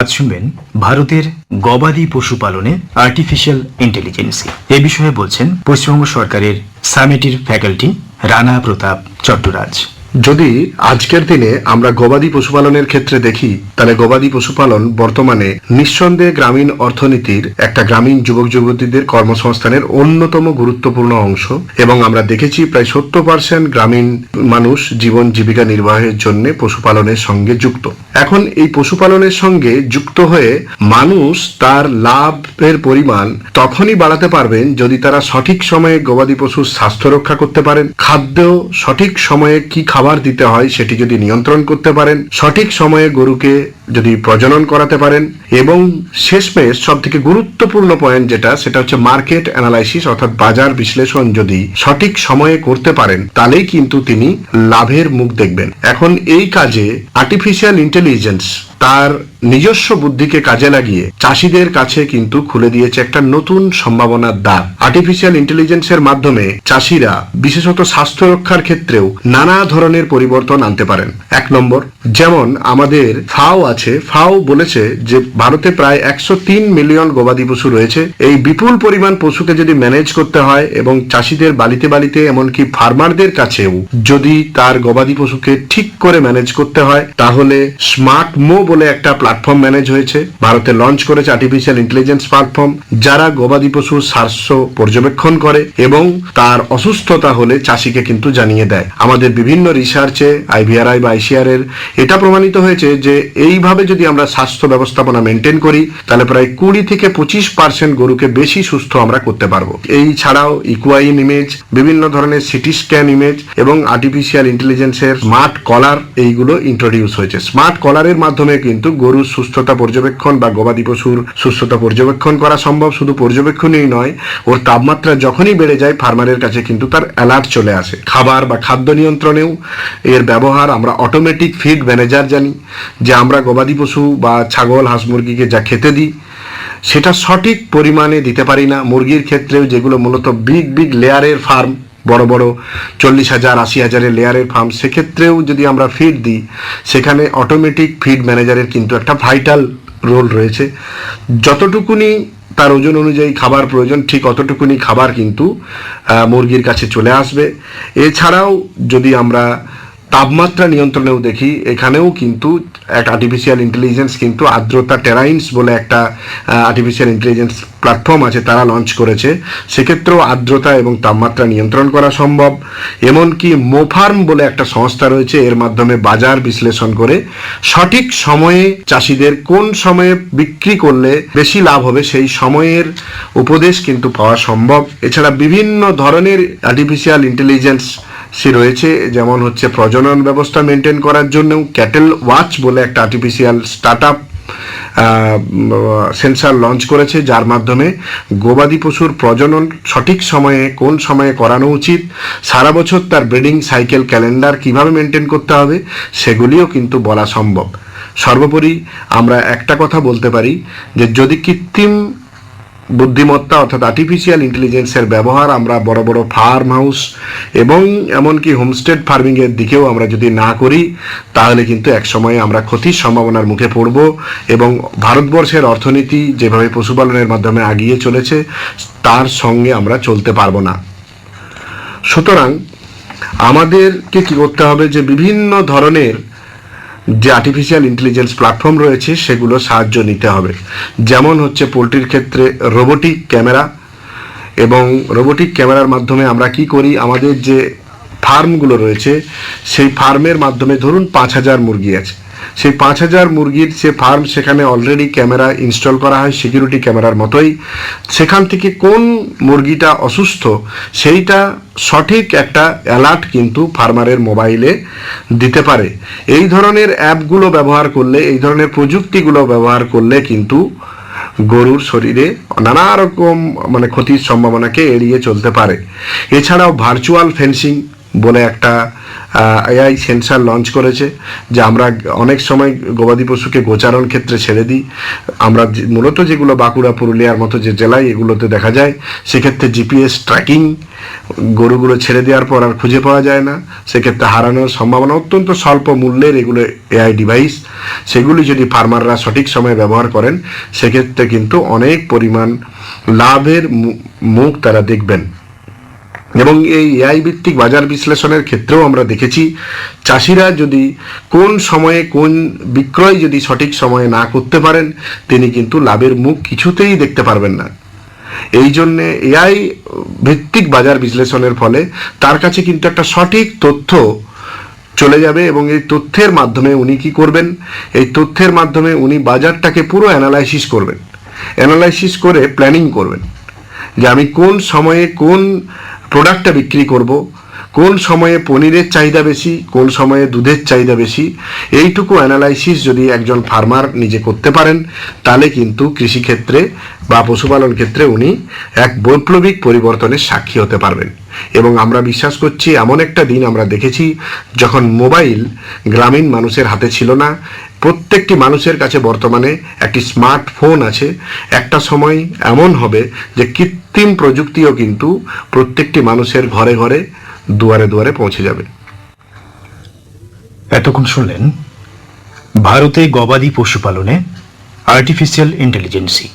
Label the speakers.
Speaker 1: আজ শুনবেন ভারতের গবাদি পশুপালনে আর্টিফিশিয়াল ইন্টেলিজেন্সি এ বিষয়ে বলছেন পশ্চিমবঙ্গ সরকারের সামেটির ফ্যাকাল্টি রানা প্রতাপ চট্টরাজ।
Speaker 2: যদি আজকের দিনে আমরা গবাদি পশুপালনের ক্ষেত্রে দেখি, তাহলে গবাদি পশুপালন বর্তমানে নিঃসন্দেহে গ্রামীণ অর্থনীতির একটা গ্রামীণ যুবক যুবতীদের কর্মসংস্থানের অন্যতম গুরুত্বপূর্ণ অংশ এবং আমরা দেখেছি প্রায় সত্তর পার্সেন্ট গ্রামীণ মানুষ জীবন জীবিকা নির্বাহের জন্য পশুপালনের সঙ্গে যুক্ত। এখন এই পশুপালনের সঙ্গে যুক্ত হয়ে মানুষ তার লাভের পরিমাণ তখনই বাড়াতে পারবেন যদি তারা সঠিক সময়ে গবাদি পশুর স্বাস্থ্য রক্ষা করতে পারেন খাদ্য সঠিক সময়ে কি খাবার দিতে হয় সেটি যদি নিয়ন্ত্রণ করতে পারেন, সঠিক সময়ে গরুকে যদি প্রজনন করাতে পারেন এবং শেষমেশ সব থেকে গুরুত্বপূর্ণ পয়েন্ট যেটা, সেটা হচ্ছে মার্কেট অ্যানালাইসিস অর্থাৎ বাজার বিশ্লেষণ যদি সঠিক সময়ে করতে পারেন, তাহলেই কিন্তু তিনি লাভের মুখ দেখবেন। এখন এই কাজে আর্টিফিশিয়াল ইন্টেলিজেন্স intelligence তার নিজস্ব বুদ্ধিকে কাজে লাগিয়ে চাষিদের কাছে কিন্তু খুলে দিয়েছে একটা নতুন সম্ভাবনার দ্বার। আর্টিফিশিয়াল ইন্টেলিজেন্সের মাধ্যমে চাষিরা, বিশেষত স্বাস্থ্য রক্ষার ক্ষেত্রেও নানা ধরনের পরিবর্তন আনতে পারেন। এক নম্বর, যেমন আমাদের ফাও আছে, ফাও বলেছে যে ভারতে প্রায় একশো তিন মিলিয়ন গবাদি পশু রয়েছে। এই বিপুল পরিমাণ পশুকে যদি ম্যানেজ করতে হয় এবং চাষিদের বালিতে বালিতে এমনকি ফার্মারদের কাছেও যদি তার গবাদি পশুকে ঠিক করে ম্যানেজ করতে হয়, তাহলে স্মার্ট মো বলে একটা প্ল্যাটফর্ম ম্যানেজ হয়েছে। ভারতে লঞ্চ করেছে আর্টিফিশিয়াল ইন্টেলিজেন্স প্ল্যাটফর্ম যারা গবাদি পশুর স্বাস্থ্য পর্যবেক্ষণ করে এবং তার অসুস্থতা হলে চাষিকে কিন্তু জানিয়ে দেয়। আমাদের বিভিন্ন রিসার্চে আইভিআরআই বা আইসিআর এর, এটা প্রমাণিত হয়েছে যে এইভাবে যদি আমরা স্বাস্থ্য ব্যবস্থাপনা মেনটেন করি, তাহলে প্রায় কুড়ি থেকে পঁচিশ পার্সেন্ট গরুকে বেশি সুস্থ আমরা করতে পারব। এই ছাড়াও ইকুয়াইন ইমেজ বিভিন্ন ধরনের সিটি স্ক্যান ইমেজ এবং আর্টিফিশিয়াল ইন্টেলিজেন্সের স্মার্ট কলার এইগুলো ইন্ট্রোডিউস হয়েছে। স্মার্ট কলারের মাধ্যমে কিন্তু গরুর সুস্থতা পর্যবেক্ষণ বা গবাদি পশুর সুস্থতা পর্যবেক্ষণ করা সম্ভব শুধু পর্যবেক্ষণই নয়, ওর তাপমাত্রা যখনই বেড়ে যায় ফার্মারের কাছে কিন্তু তার অ্যালার্ট চলে আসে। খাবার বা খাদ্য নিয়ন্ত্রণেও এর ব্যবহার আমরা অটোমেটিক ফিড ম্যানেজার জানি, যে আমরা গবাদি পশু বা ছাগল, হাঁস মুরগিকে যা খেতে দিই, সেটা সঠিক পরিমাণে দিতে পারি না। মুরগির ক্ষেত্রেও যেগুলো মূলত বিগ বিগ লেয়ারের ফার্ম বড় বড় চল্লিশ হাজার, আশি হাজারের লেয়ারের ফার্ম সেক্ষেত্রেও যদি আমরা ফিড দিই, সেখানে অটোমেটিক ফিড ম্যানেজারের কিন্তু একটা ভাইটাল রোল রয়েছে। যতটুকুনি তার ওজন অনুযায়ী খাবার প্রয়োজন, ঠিক অতটুকুনি খাবার কিন্তু মুরগির কাছে চলে আসবে। এছাড়াও যদি আমরা তাপমাত্রা নিয়ন্ত্রণেও দেখি, এখানেও কিন্তু এক আর্টিফিশিয়াল ইন্টেলিজেন্স কিন্তু আর্দ্রতা টেরাইন্স বলে একটা আর্টিফিশিয়াল ইন্টেলিজেন্স প্ল্যাটফর্ম আছে তারা লঞ্চ করেছে। সেক্ষেত্রেও আর্দ্রতা এবং তাপমাত্রা নিয়ন্ত্রণ করা সম্ভব। এমনকি মোফার্ম বলে একটা সংস্থা রয়েছে, এর মাধ্যমে বাজার বিশ্লেষণ করে সঠিক সময়ে চাষিদের কোন সময়ে বিক্রি করলে বেশি লাভ হবে, সেই সময়ের উপদেশ কিন্তু পাওয়া সম্ভব। এছাড়া বিভিন্ন ধরনের আর্টিফিশিয়াল ইন্টেলিজেন্স সে রয়েছে, যেমন হচ্ছে প্রজনন ব্যবস্থা মেনটেন করার জন্য ক্যাটেল ওয়াচ বলে একটা artificial start up sensor launch করেছে, যার মাধ্যমে গবাদি পশুর প্রজনন সঠিক সময়ে, কোন সময়ে করানো উচিত, সারা বছর তার ব্রিডিং সাইকেল ক্যালেন্ডার কীভাবে মেনটেন করতে হবে, সেগুলিও কিন্তু বলা সম্ভব। সর্বোপরি আমরা একটা কথা বলতে পারি, যে যদি কৃত্রিম বুদ্ধিমত্তা অর্থাৎ আর্টিফিশিয়াল ইন্টেলিজেন্সের ব্যবহার আমরা বড় বড় ফার্ম হাউস এবং এমনকি হোমস্টেড ফার্মিংয়ের দিকেও আমরা যদি না করি, তাহলে কিন্তু এক সময়ে আমরা ক্ষতির সম্ভাবনার মুখে পড়ব এবং ভারতবর্ষের অর্থনীতি যেভাবে পশুপালনের মাধ্যমে আগিয়ে চলেছে, তার সঙ্গে আমরা চলতে পারব না। সুতরাং আমাদেরকে কি করতে হবে যে বিভিন্ন ধরনের যে আর্টিফিশিয়াল ইন্টেলিজেন্স প্ল্যাটফর্ম রয়েছে, সেগুলো সাহায্য নিতে হবে। যেমন হচ্ছে পোলট্রির ক্ষেত্রে রোবোটিক ক্যামেরা এবং রোবোটিক ক্যামেরার মাধ্যমে আমরা কি করি, আমাদের যে ফার্মগুলো রয়েছে, সেই ফার্মের মাধ্যমে ধরুন পাঁচ হাজার মুরগি আছে। সেই পাঁচ হাজার মুরগির যে ফার্ম, সেখানে অলরেডি ক্যামেরা ইনস্টল করা হয় সিকিউরিটি ক্যামেরার মতোই। সেখান থেকে কোন মুরগিটা অসুস্থ, সেইটা সঠিক একটা অ্যালার্ট কিন্তু ফার্মারের মোবাইলে দিতে পারে। এই ধরনের অ্যাপগুলো ব্যবহার করলে, এই ধরনের প্রযুক্তিগুলো ব্যবহার করলে কিন্তু গরুর শরীরে নানা রকম মানে ক্ষতির সম্ভাবনাকে এড়িয়ে চলতে পারে। এছাড়াও ভার্চুয়াল ফেন্সিং বলে একটা এআই সেন্সার লঞ্চ করেছে, যে আমরা অনেক সময় গবাদি পশুকে গোচারণ ক্ষেত্রে ছেড়ে দিই। আমরা মূলত যেগুলো বাঁকুড়া, পুরুলিয়ার মতো যে জেলায় এগুলোতে দেখা যায়, সেক্ষেত্রে জিপিএস ট্র্যাকিং গরুগুলো ছেড়ে দেওয়ার পর আর খুঁজে পাওয়া যায় না। সেক্ষেত্রে হারানোর সম্ভাবনা অত্যন্ত স্বল্প মূল্যের এগুলো এআই ডিভাইস সেগুলি যদি ফার্মাররা সঠিক সময়ে ব্যবহার করেন, সেক্ষেত্রে কিন্তু অনেক পরিমাণ লাভের মুখ তারা দেখবেন। এবং এই এআই ভিত্তিক বাজার বিশ্লেষণের ক্ষেত্রেও আমরা দেখেছি, চাষিরা যদি কোন সময়ে কোন বিক্রয় যদি সঠিক সময়ে না করতে পারেন, তিনি কিন্তু লাভের মুখ কিছুতেই দেখতে পারবেন না। এই জন্যে এআই ভিত্তিক বাজার বিশ্লেষণের ফলে তার কাছে কিন্তু একটা সঠিক তথ্য চলে যাবে এবং এই তথ্যের মাধ্যমে উনি কি করবেন? এই তথ্যের মাধ্যমে উনি বাজারটাকে পুরো অ্যানালাইসিস করবেন। অ্যানালাইসিস করে প্ল্যানিং করবেন যে আমি কোন সময়ে কোন প্রোডাক্টটা বিক্রি করব, কোন সময়ে পনিরের চাহিদা বেশি, কোন সময়ে দুধের চাহিদা বেশি, এইটুকু অ্যানালাইসিস যদি একজন ফার্মার নিজে করতে পারেন, তাহলে কিন্তু কৃষিক্ষেত্রে বা পশুপালন ক্ষেত্রে উনি এক বৈপ্লবিক পরিবর্তনের সাক্ষী হতে পারবেন। এবং আমরা বিশ্বাস করছি, এমন একটা দিন আমরা দেখেছি যখন মোবাইল গ্রামীণ মানুষের হাতে ছিল না প্রত্যেকটি মানুষের কাছে বর্তমানে একটি স্মার্টফোন আছে। একটা সময় এমন হবে যে কৃত্রিম প্রযুক্তিও কিন্তু প্রত্যেকটি মানুষের ঘরে ঘরে, দুয়ারে দুয়ারে পৌঁছে যাবে।
Speaker 1: এতক্ষণ শুনলেন, ভারতে গবাদি পশুপালনে আর্টিফিশিয়াল ইন্টেলিজেন্সি